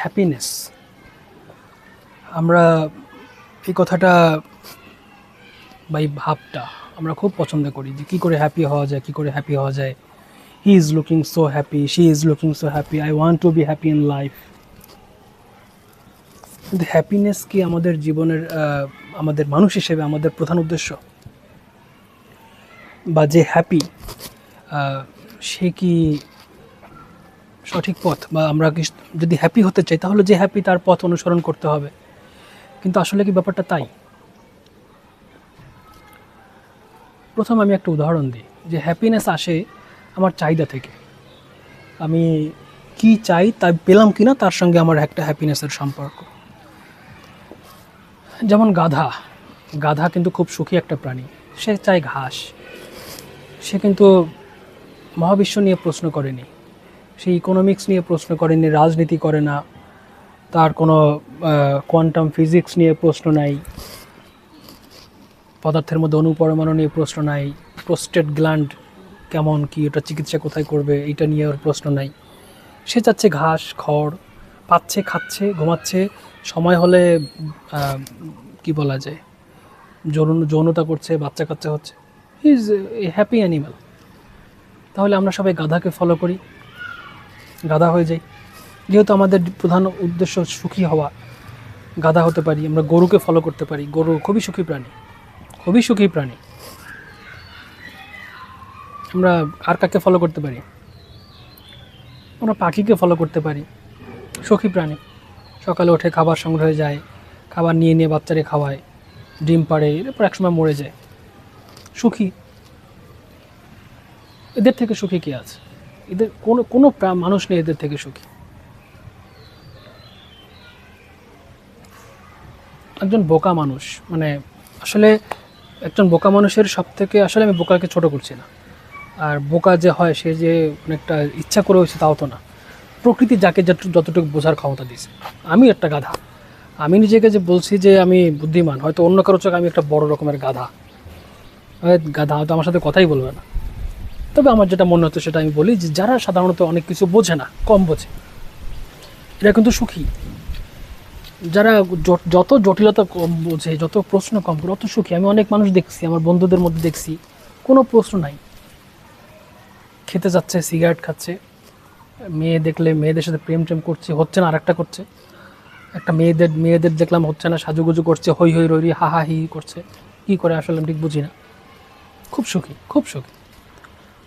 Happiness আমরা এই কথাটা বা এই ভাবটা আমরা খুব পছন্দ করি যে কী করে হ্যাপি হওয়া যায়, কী করে হ্যাপি হওয়া যায়। He is looking so happy she is looking so happy I want to be happy in life কিন্তু হ্যাপিনেস কি আমাদের জীবনের আমাদের মানুষ হিসেবে আমাদের প্রধান উদ্দেশ্য? বা যে হ্যাপি সে কি সঠিক পথ বা আমরা যদি হ্যাপি হতে চাই, তাহলে যে হ্যাপি তার পথ অনুসরণ করতে হবে। কিন্তু আসলে কি ব্যাপারটা তাই? প্রথম আমি একটা উদাহরণ দিই, যে হ্যাপিনেস আসে আমার চাহিদা থেকে। আমি কি চাই তা পেলাম কি না তার সঙ্গে আমার একটা হ্যাপিনেসের সম্পর্ক। যেমন গাধা গাধা কিন্তু খুব সুখী একটা প্রাণী। সে চায় ঘাস। সে কিন্তু মহাবিশ্ব নিয়ে প্রশ্ন করেনি। সে ইকোনমিক্স নিয়ে প্রশ্ন করেনি রাজনীতি করে না। তার কোনো কোয়ান্টাম ফিজিক্স নিয়ে প্রশ্ন নাই। পদার্থের মধ্যে অনুপরমাণু নিয়ে প্রশ্ন নাই। প্রোস্টেট গ্ল্যান্ড কেমন, কি, ওটা চিকিৎসা কোথায় করবে এটা নিয়ে ওর প্রশ্ন নাই। সে চাচ্ছে ঘাস, খড়, পাচ্ছে, খাচ্ছে, ঘুমাচ্ছে। সময় হলে কি বলা যায়, যৌন, যৌনতা করছে, বাচ্চা কাচ্চা হচ্ছে। ইজ এ হ্যাপি অ্যানিমাল তাহলে আমরা সবাই গাধাকে ফলো করি। গাধা হয়ে যাই। যেহেতু আমাদের প্রধান উদ্দেশ্য সুখী হওয়া, গাধা হতে পারি, আমরা গরুকে ফলো করতে পারি। গরু খুবই সুখী প্রাণী, খুবই সুখী প্রাণী। আমরা আর কাকে ফলো করতে পারি? আমরা পাখিকে ফলো করতে পারি। সুখী প্রাণী। সকালে উঠে খাবার সংগ্রহে যায়, খাবার নিয়ে নিয়ে বাচ্চারে খাওয়ায়, ডিম পাড়ে এরপর একসময় মরে যায়। সুখী। এদের থেকে সুখী কে আছে? এদের কোনো কোনো মানুষ নেই এদের থেকে সুখী। একজন বোকা মানুষ মানে আসলে একজন বোকা মানুষের সব থেকে আসলে আমি বোকাকে ছোট করছি না। আর বোকা যে হয়, সে যে অনেকটা ইচ্ছা করে হয়েছে তাও তো না। প্রকৃতি যাকে যত- যতটুকু বোঝার ক্ষমতা দিয়েছে। আমি একটা গাধা। আমি নিজেকে যে বলছি যে আমি বুদ্ধিমান, হয়তো অন্য কারও চোখে আমি একটা বড় রকমের গাধা। গাধা হয়তো আমার সাথে কথাই বলবে না। তবে আমার যেটা মনে হতো সেটা আমি বলি যে যারা সাধারণত অনেক কিছু বোঝে না, কম বোঝে। এরা কিন্তু সুখী। যারা যত জটিলতা কম বোঝে, যত প্রশ্ন কম করে, অত সুখী। আমি অনেক মানুষ দেখছি, আমার বন্ধুদের মধ্যে দেখছি, কোনো প্রশ্ন নাই। খেতে যাচ্ছে, সিগারেট খাচ্ছে, মেয়ে দেখলে মেয়েদের সাথে প্রেম টেম করছে, হচ্ছে না, আরেকটা করছে। একটা মেয়েদের মেয়েদের দেখলাম হচ্ছে না, সাজুগুজু করছে, হই হই রই, হা হি হি করছে। কী করে আসলে আমি ঠিক বুঝি না। খুব সুখী খুব সুখী।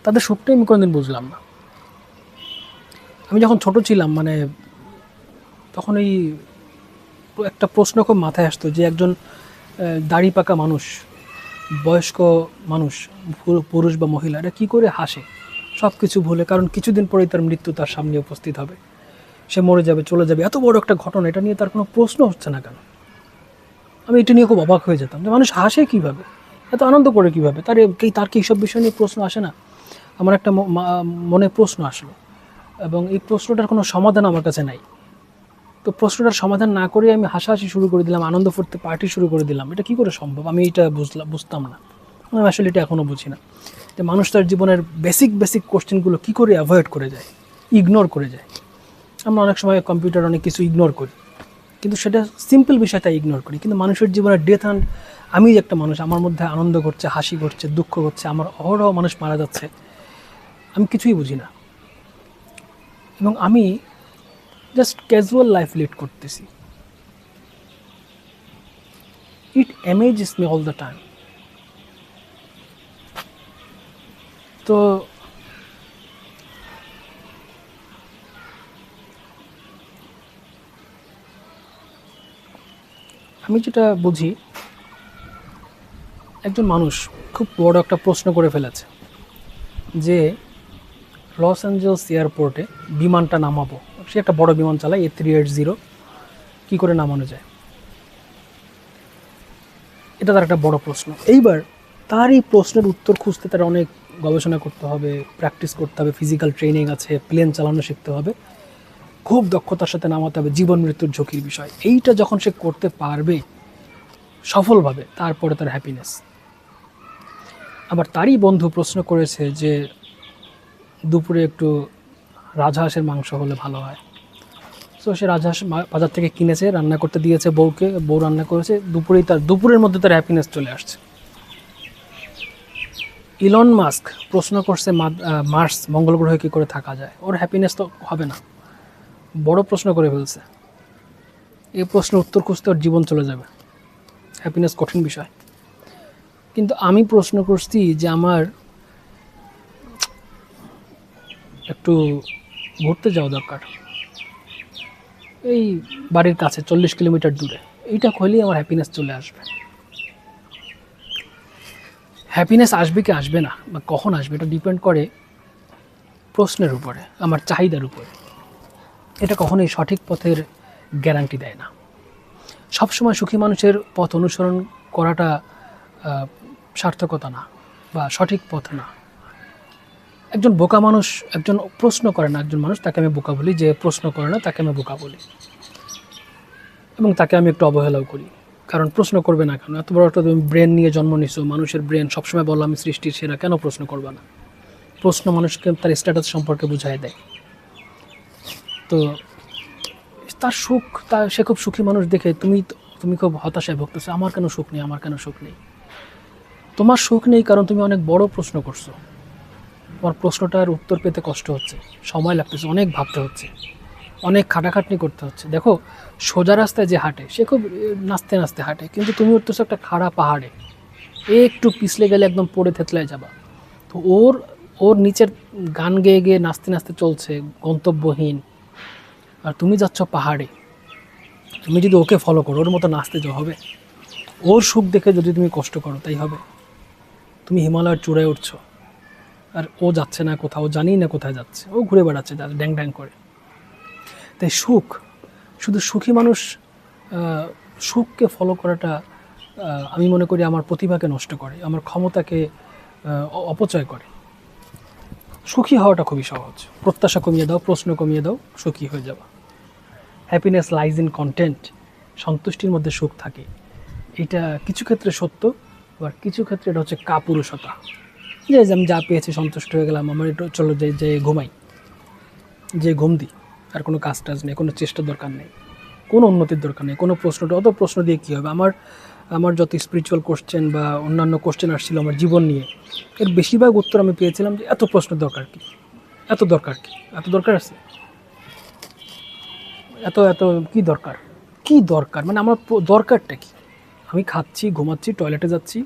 তাদের সুখটাই আমি কোনোদিন বুঝলাম না। আমি যখন ছোট ছিলাম মানে তখন এই একটা প্রশ্ন খুব মাথায় আসতো যে একজন দাড়ি পাকা মানুষ, বয়স্ক মানুষ পুরুষ বা মহিলা, এরা কী করে হাসে? সব কিছু ভুলে, কারণ কিছুদিন পরেই তার মৃত্যু তার সামনে উপস্থিত হবে। সে মরে যাবে, চলে যাবে, এত বড় একটা ঘটনা, এটা নিয়ে তার কোনো প্রশ্ন হচ্ছে না কেন? আমি এটা নিয়ে খুব অবাক হয়ে যেতাম যে মানুষ হাসে কীভাবে? এত আনন্দ করে কীভাবে? তার কি তার কি এইসব বিষয় নিয়ে প্রশ্ন আসে না? আমার একটা মনে প্রশ্ন আসলো। এবং এই প্রশ্নটার কোনো সমাধান আমার কাছে নাই। তো প্রশ্নটার সমাধান না করে আমি হাসাহাসি শুরু করে দিলাম, আনন্দ ফুর্তি পার্টি শুরু করে দিলাম। এটা কি করে সম্ভব? আমি এটা বুঝলাম বুঝতাম না। আমি আসলে এটা এখনও বুঝি না। যে মানুষ তার জীবনের বেসিক বেসিক কোশ্চেনগুলো কী করে অ্যাভয়েড করে যায়? ইগনোর করে যায়। আমরা অনেক সময় কম্পিউটার অনেক কিছু ইগনোর করি। কিন্তু সেটা সিম্পল বিষয়টা ইগনোর করি। কিন্তু মানুষের জীবনে ডেথ অ্যান্ড আমি একটা মানুষ, আমার মধ্যে আনন্দ ঘটছে, হাসি ঘটছে, দুঃখ ঘটছে, আমার অহরহ মানুষ মারা যাচ্ছে। আমি কিছুই বুঝি না। এবং আমি জাস্ট ক্যাজুয়াল লাইফ লিড করতেছি। It amazes me all the time তো আমি যেটা বুঝি, একজন মানুষ খুব বড় একটা প্রশ্ন করে ফেলেছে যে লস অ্যাঞ্জেলস এয়ারপোর্টে বিমানটা নামাবো। সে একটা বড় বিমান চালায় এ থ্রি এইট জিরো কী করে নামানো যায়? এটা তার একটা বড় প্রশ্ন। এইবার তার এই প্রশ্নের উত্তর খুঁজতে তার অনেক গবেষণা করতে হবে প্র্যাকটিস করতে হবে ফিজিক্যাল ট্রেনিং আছে প্লেন চালানো শিখতে হবে। খুব দক্ষতার সাথে নামাতে হবে, জীবন মৃত্যুর ঝুঁকির বিষয়। এইটা যখন সে করতে পারবে সফলভাবে, তারপরে তার হ্যাপিনেস আবার তারই বন্ধু প্রশ্ন করেছে যে দুপুরে একটু রাজহাঁসের মাংস হলে ভালো হয়। তো সে রাজহাঁস বাজার থেকে কিনেছে, রান্না করতে দিয়েছে বউকে, বউ রান্না করেছে। দুপুরেই তার, দুপুরের মধ্যে তার হ্যাপিনেস চলে আসছে। ইলন মাস্ক প্রশ্ন করছে মার্স মঙ্গল গ্রহে কী করে থাকা যায়? ওর হ্যাপিনেস তো হবে না। বড় প্রশ্ন করে ফেলছে। এই প্রশ্নের উত্তর খুঁজতে ওর জীবন চলে যাবে। হ্যাপিনেস কঠিন বিষয়। কিন্তু আমি প্রশ্ন করছি যে আমার একটু ঘুরতে যাওয়া দরকার। এই বাড়ির কাছে, চল্লিশ কিলোমিটার দূরে। এইটা হলেই আমার হ্যাপিনেস চলে আসবে। হ্যাপিনেস আসবে কি আসবে না? বা কখন আসবে? এটা ডিপেন্ড করে প্রশ্নের উপরে, আমার চাহিদার উপরে। এটা কখনোই সঠিক পথের গ্যারান্টি দেয় না। সবসময় সুখী মানুষের পথ অনুসরণ করাটা সার্থকতা না, বা সঠিক পথ না। একজন বোকা মানুষ, একজন প্রশ্ন করে না, একজন মানুষ তাকে আমি বোকা বলি, যে প্রশ্ন করে না, তাকে আমি বোকা বলি। এবং তাকে আমি একটু অবহেলাও করি। কারণ প্রশ্ন করবে না কেন? এত বড় একটা তুমি ব্রেন নিয়ে জন্ম নিছো, মানুষের ব্রেন সবসময় বললাম আমি সৃষ্টির সেরা, কেন প্রশ্ন করবে না? প্রশ্ন মানুষকে তার স্ট্যাটাস সম্পর্কে বুঝাই দেয়। তো তার সুখ তার সে খুব সুখী মানুষ দেখে, তুমি তুমি খুব হতাশায় ভুগতেছো, আমার কেন সুখ নেই? আমার কেন সুখ নেই? তোমার সুখ নেই কারণ তুমি অনেক বড় প্রশ্ন করছ। তোমার প্রশ্নটার উত্তর পেতে কষ্ট হচ্ছে, সময় লাগতেছে, অনেক ভাবতে হচ্ছে, অনেক খাটাখাটনি করতে হচ্ছে। দেখো, সোজা রাস্তায় যে হাঁটে, সে খুব নাচতে নাচতে হাঁটে, কিন্তু তুমি উঠতেছো একটা খাড়া পাহাড়ে একটু পিছলে গেলে একদম পড়ে থেতলায় যাবা। তো ওর ওর নিচের গান গেয়ে গেয়ে নাচতে নাচতে চলছে, গন্তব্যহীন। আর তুমি যাচ্ছ পাহাড়ে, তুমি যদি ওকে ফলো করো, ওর মতো নাচতে যাও হবে। ওর সুখ দেখে যদি তুমি কষ্ট করো, তাই হবে। তুমি হিমালয়ের চূড়ায় উঠছো। আর ও যাচ্ছে না কোথাও জানি না কোথায় যাচ্ছে। ও ঘুরে বেড়াচ্ছে যা ড্যাং ড্যাং করে। তাই সুখ, শুধু সুখী মানুষ সুখকে ফলো করাটা আমি মনে করি আমার প্রতিভাকে নষ্ট করে, আমার ক্ষমতাকে অপচয় করে। সুখী হওয়াটা খুবই সহজ। প্রত্যাশা কমিয়ে দাও, প্রশ্ন কমিয়ে দাও, সুখী হয়ে যাবা। হ্যাপিনেস লাইজ ইন কন্টেন্ট সন্তুষ্টির মধ্যে সুখ থাকে। এটা কিছু ক্ষেত্রে সত্য, আবার কিছু ক্ষেত্রে এটা হচ্ছে কাপুরুষতা। যে আমি যা পেয়েছি, সন্তুষ্ট হয়ে গেলাম, আমার একটু চলো যে যে ঘুমাই। যে ঘুম দিই, আর কোনো কাজ টাজ নেই, কোনো চেষ্টার দরকার নেই, কোনো উন্নতির দরকার নেই, কোনো প্রশ্নটা অত প্রশ্ন দিয়ে কী হবে? আমার আমার যত স্পিরিচুয়াল কোশ্চেন বা অন্যান্য কোশ্চেন আসছিল আমার জীবন নিয়ে, এর বেশিরভাগ উত্তর আমি পেয়েছিলাম যে, এত প্রশ্ন দরকার কি? এত দরকার কি? এত দরকার আছে? এত এত কি দরকার? কি দরকার? মানে আমার দরকারটা কি? আমি খাচ্ছি, ঘুমাচ্ছি টয়লেটে যাচ্ছি,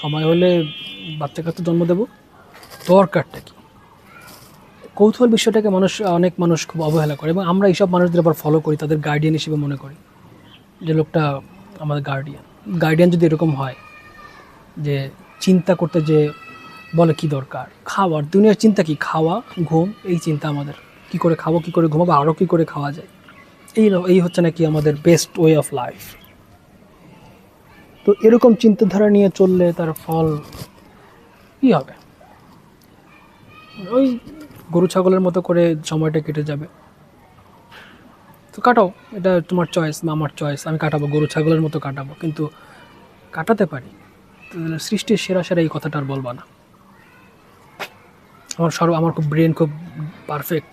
সময় হলে বাচ্চা জন্ম দেব। দরকারটা কি? কৌতূহল বিষয়টাকে মানুষ, অনেক মানুষ খুব অবহেলা করে এবং আমরা এইসব মানুষদের আবার ফলো করি, তাদের গার্ডিয়ান হিসেবে মনে করি। যে লোকটা আমাদের গার্ডিয়ান গার্ডিয়ান যদি এরকম হয়, যে চিন্তা করতে যে বলে কি দরকার? খাওয়ার দুনিয়ার চিন্তা কি? খাওয়া, ঘুম, এই চিন্তা আমাদের। কি করে খাব, কি করে ঘুমাবো আরও কী করে খাওয়া যায়? এই এই হচ্ছে নাকি আমাদের বেস্ট ওয়ে অফ লাইফ তো এরকম চিন্তাধারা নিয়ে চললে তার ফল কী হবে? ওই গরু ছাগলের মতো করে সময়টা কেটে যাবে। তো কাটাও, এটা তোমার চয়েস বা আমার চয়েস আমি কাটাবো, গরু ছাগলের মতো কাটাবো, কিন্তু কাটাতে পারি। সৃষ্টির সেরা সেরা এই কথাটা আর বলবা না। আমার সর্ব, আমার খুব ব্রেন খুব perfect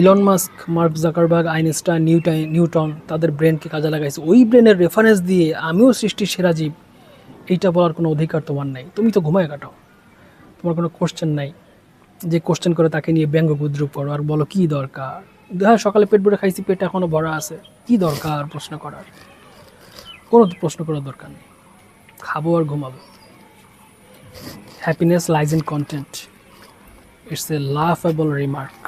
Elon Musk Mark Zuckerberg Einstein Newton Newton তাদের ব্রেনকে কাজে লাগাইছে। ওই ব্রেনের রেফারেন্স দিয়ে আমিও সৃষ্টির সেরা জীব। এইটা বলার কোনো অধিকার তোমার নাই। তুমি তো ঘুমায় কাটাও। তোমার কোনো কোশ্চেন নাই। যে কোশ্চেন করে তাকে নিয়ে ব্যঙ্গ বিদ্রুপ করো, আর বলো কী দরকার? হ্যাঁ সকালে পেট ভরে খাইছি, পেট এখনও ভরা আছে। কী দরকার প্রশ্ন করার? কোনো প্রশ্ন করার দরকার নেই। খাব আর ঘুমাবো। Happiness lies in content it's a laughable remark